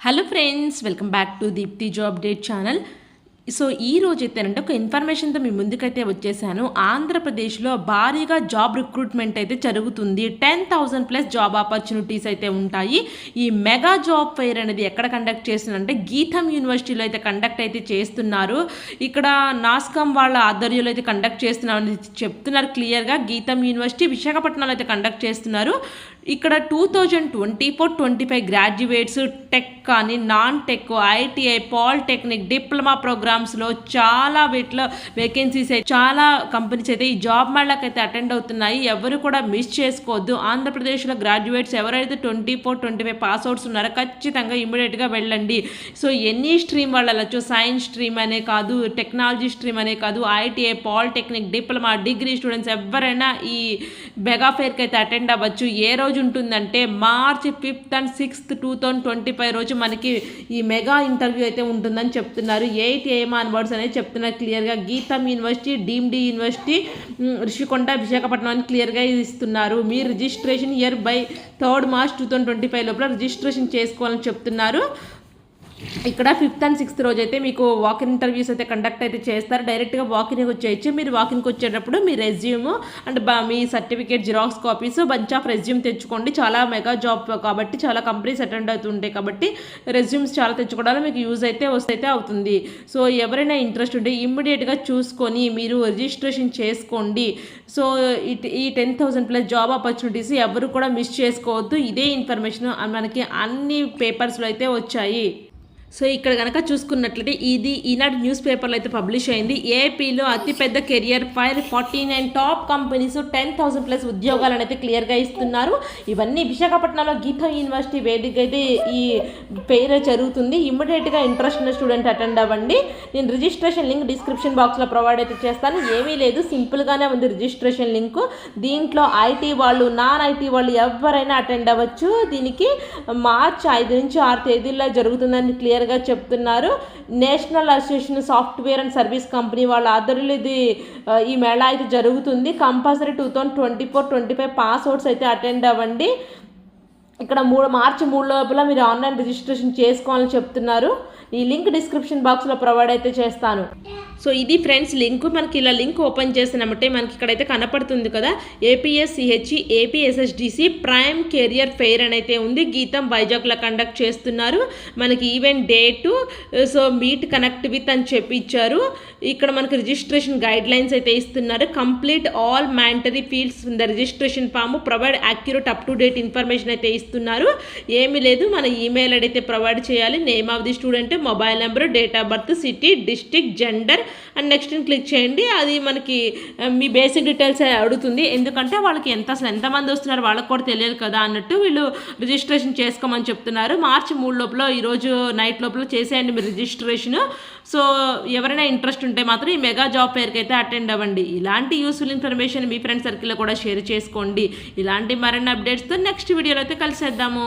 Hello friends welcome back to Deepthi job date channel so ఈ రోజు అయితేనంటే ఒక ఇన్ఫర్మేషన్తో మీ ముందుకైతే వచ్చేసాను. ఆంధ్రప్రదేశ్లో భారీగా జాబ్ రిక్రూట్మెంట్ అయితే జరుగుతుంది. Ten thousand plus job opportunities అయితే ఉంటాయి. ఈ మెగా జాబ్ ఫెయిర్ అనేది ఎక్కడ కండక్ట్ చేస్తుందంటే గీతం యూనివర్సిటీలో అయితే కండక్ట్ అయితే చేస్తున్నారు. ఇక్కడ నాస్కమ్ వాళ్ళ ఆధ్వర్యంలో అయితే కండక్ట్ చేస్తున్నామని చెప్తున్నారు క్లియర్గా గీతం యూనివర్సిటీ విశాఖపట్నంలో అయితే కండక్ట్ చేస్తున్నారు. ఇక్కడ two thousand twenty four twenty five graduates tech కానీ non tech ITI polytechnic diploma ప్రోగ్రామ్స్లో చాలా వీటిలో వేకెన్సీస్ చాలా కంపెనీస్ అయితే ఈ జాబ్ మేళకి అయితే అటెండ్ అవుతున్నాయి. ఎవరు కూడా మిస్ చేసుకోవద్దు. ఆంధ్రప్రదేశ్లో గ్రాడ్యుయేట్స్ ఎవరైతే twenty four twenty five pass outs ఉన్నారో ఖచ్చితంగా ఇమీడియట్గా వెళ్ళండి. సో ఎన్ని స్ట్రీమ్ వాళ్ళు వెళ్ళచ్చు సైన్స్ స్ట్రీమ్ అనే కాదు టెక్నాలజీ స్ట్రీమ్ అనే కాదు ITI polytechnic diploma degree students ఎవరైనా ఈ మెగా ఫేర్కి అయితే అటెండ్ అవ్వచ్చు. ఏ రోజు ఉంటుందంటే March fifth and sixth two thousand twenty five రోజు మనకి ఈ మెగా ఇంటర్వ్యూ అయితే ఉంటుందని చెప్తున్నారు. ఎయిట్ ఏఎం ఆన్ వర్డ్స్ అనేది చెప్తున్నారు క్లియర్గా. Gitam university deemed university Rishikonda Visakhapatnam అని క్లియర్గా ఇస్తున్నారు. మీ registration year by third March two thousand twenty five లోపల రిజిస్ట్రేషన్ చేసుకోవాలని చెప్తున్నారు. ఇక్కడ ఫిఫ్త్ అండ్ సిక్స్త్ రోజు అయితే మీకు వాకిన్ ఇంటర్వ్యూస్ అయితే కండక్ట్ అయితే చేస్తారు. డైరెక్ట్గా వాకిన్కి వచ్చేయచ్చు. మీరు వాకిన్కి వచ్చేటప్పుడు మీ రెజ్యూమ్ అండ్ బా- మీ certificate xerox copies bunch of resume తెచ్చుకోండి. చాలా మెగా జాబ్ కాబట్టి చాలా కంపెనీస్ అటెండ్ అవుతుంటాయి కాబట్టి రెజ్యూమ్స్ చాలా తెచ్చుకోవడానికి మీకు యూజ్ అయితే వస్తైతే అవుతుంది. సో ఎవరైనా ఇంట్రెస్ట్ ఉంటే ఇమ్మీడియట్గా చూసుకొని మీరు రిజిస్ట్రేషన్ చేసుకోండి. సో ఇట్ ఈ ten thousand plus job opportunities ఎవరు కూడా మిస్ చేసుకోవద్దు. ఇదే ఇన్ఫర్మేషన్ మనకి అన్ని పేపర్స్లో అయితే వచ్చాయి. సో ఇక్కడ కనుక చూసుకున్నట్లయితే ఇది ఈనాడు న్యూస్ పేపర్లో అయితే పబ్లిష్ అయింది. ఏపీలో అతిపెద్ద career fair forty nine top companies ten thousand plus ఉద్యోగాలను అయితే క్లియర్గా ఇస్తున్నారు. ఇవన్నీ విశాఖపట్నంలో గీతా యూనివర్సిటీ వేదిక అయితే ఈ పేరు జరుగుతుంది. ఇమ్మీడియట్గా ఇంట్రెస్ట్ ఉన్న స్టూడెంట్ అటెండ్ అవ్వండి. నేను రిజిస్ట్రేషన్ లింక్ డిస్క్రిప్షన్ బాక్స్లో ప్రొవైడ్ అయితే చేస్తాను. ఏమీ లేదు సింపుల్గానే ఉంది రిజిస్ట్రేషన్ లింక్ దీంట్లో ఐటీ వాళ్ళు నాన్ ఐటీ వాళ్ళు ఎవరైనా అటెండ్ అవ్వచ్చు. దీనికి మార్చ్ ఐదు నుంచి ఆరు తేదీల్లో జరుగుతుందని క్లియర్ క్లియర్గా చెప్తున్నారు. National association software and service company వాళ్ళ ఆధ్వర్యంలో ఇది ఈ మేళా అయితే జరుగుతుంది. Compulsory two thousand twenty four twenty five pass outs అయితే అటెండ్ అవ్వండి. ఇక్కడ మూడు మార్చి మూడు లోపల మీరు ఆన్లైన్ రిజిస్ట్రేషన్ చేసుకోవాలని చెప్తున్నారు. ఈ లింక్ డిస్క్రిప్షన్ బాక్స్లో ప్రొవైడ్ అయితే చేస్తాను. సో ఇది ఫ్రెండ్స్ లింక్. మనకి ఇలా లింక్ ఓపెన్ చేసినామంటే మనకి ఇక్కడైతే కనపడుతుంది కదా APSCHE APSSDC prime career fair అని అయితే ఉంది. గీతం వైజాగ్లో కండక్ట్ చేస్తున్నారు. మనకి event date so meet connect with అని చెప్పి ఇచ్చారు ఇక్కడ మనకి రిజిస్ట్రేషన్ గైడ్ లైన్స్ అయితే ఇస్తున్నారు. Complete all mandatory fields in the registration form provide accurate up to date information అయితే ఇస్తున్నారు. ఏమీ లేదు. మన ఈమెయిల్ అయితే ప్రొవైడ్ చేయాలి. Name of the student mobile number date of birth city district gender and next click చేయండి. అది మనకి మీ బేసిక్ డీటెయిల్స్ అడుగుతుంది. ఎందుకంటే వాళ్ళకి ఎంత అసలు ఎంతమంది వస్తున్నారు వాళ్ళకి కూడా తెలియదు కదా అన్నట్టు వీళ్ళు రిజిస్ట్రేషన్ చేసుకోమని చెప్తున్నారు. మార్చి మూడు లోపల ఈరోజు నైట్ లోపల చేసేయండి మీరు రిజిస్ట్రేషన్. సో ఎవరైనా ఇంట్రెస్ట్ ఉంటే మాత్రం ఈ మెగా జాబ్ ఫేర్కి అయితే అటెండ్ అవ్వండి. ఇలాంటి యూస్ఫుల్ ఇన్ఫర్మేషన్ మీ ఫ్రెండ్ సర్కిల్లో కూడా షేర్ చేసుకోండి. ఇలాంటి మరిన్ని అప్డేట్స్తో నెక్స్ట్ వీడియోలో అయితే కలిసేద్దాము.